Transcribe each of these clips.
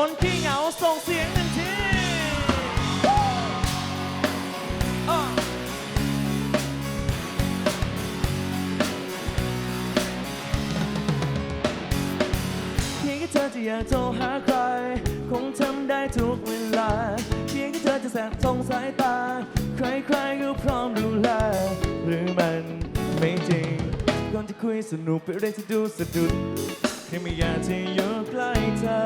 คนที่เหงาส่งเสียงหนึ่งทีเพียงแค่เธอจะอยากโทรหาใคร คงทำได้ทุกเวลา เพียงแค่เธอจะแสบทงสายตา ใครๆก็พร้อมดูแลหรือมันไม่จริงก่อนจะคุยสนุกไปเรื่อยที่ดูสะดุดแค่ไม่อยากจะอยู่ใกล้เธอ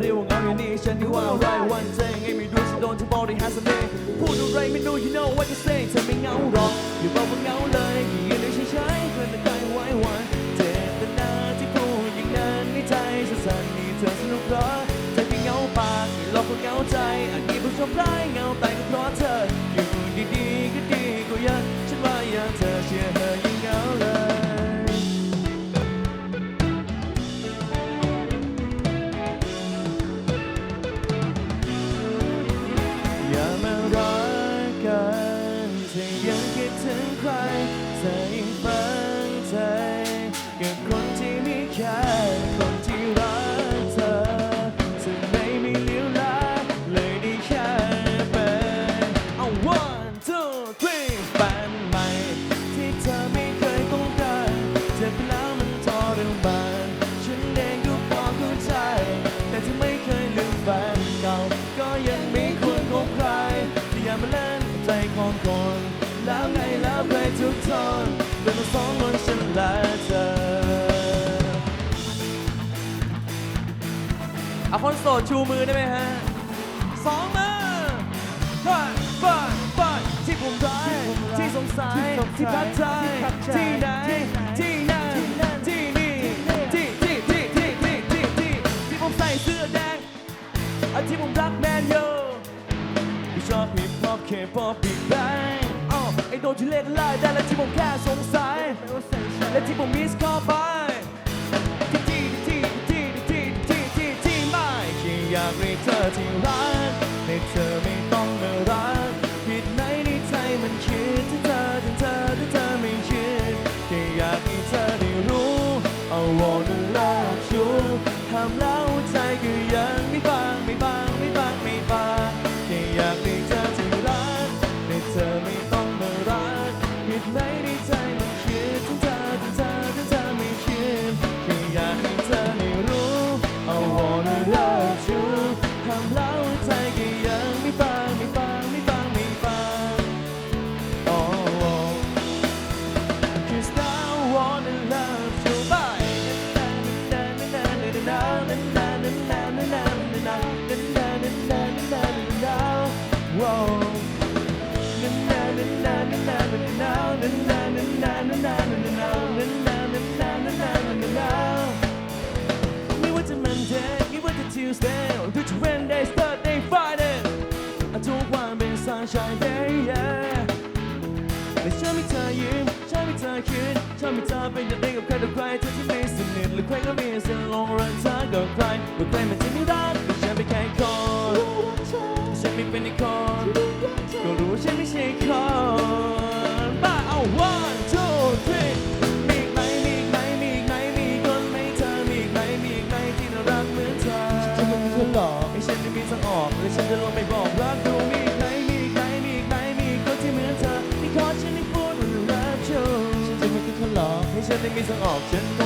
เธอน่ะเรียว่าเงาอย่างนี้ฉันที่ว่าอะไรวันเจงไงไม่ดูฉันโดนที่บริหารเสน่ห์พูดอะไรไม่รู้ you know what to say เธอไม่เงาหรอกอย่าบอกว่าเงาเลยยืนได้เฉยๆเพื่อนแต่ใจไว้ ธอยิ่งฝังใจกับคนที่มีแค่คนที่รักเธอซึ่งไม่มีเลี้ยวลาเลยได้แค่เป็นเอา one two three แฟนใหม่ที่เธอไม่เคยต้องการจะเป็น ทุกทนเป็นต้องสองคนฉันและเธอเอาคนโสดชูมือได้ไหมฮะสองมือไปไปไปที่ผมรักที่สงสัยที่พักใจที่ไหนที่นั่นที่นี่ที่ที่ที่ที่ที่ที่ที่ที่ผมใส่เสื้อแดงอันที่ผมรักแมนยูที่ชอบฮิปฮอปเคป๊อปบิ๊กแบงอ้าว ไอ้โดนที่เล่นไล่ได้และที่ผมแค่สงสัย และที่ผมมิสคอลไปที่ที่ที่ที่ที่ที่ที่ที่ไม่แค่อยากให้เธอที่รักให้เธอไม่ต้องมารักผิดไหนในใจมันคิดถึงเธอถึงเธอถึงเธอไม่คิดแค่อยากให้เธอ We went to Monday, we went to Tuesday, to Wednesday, Thursday, Friday. I told one big sunshine day, yeah. They shall me tell you, shall me tell you, shall me tell me, you think I'm kind of quiet, just amazing. Look like I'm missing, long run, time, go climb, we're climbing to me, dog. 생미 상관없지?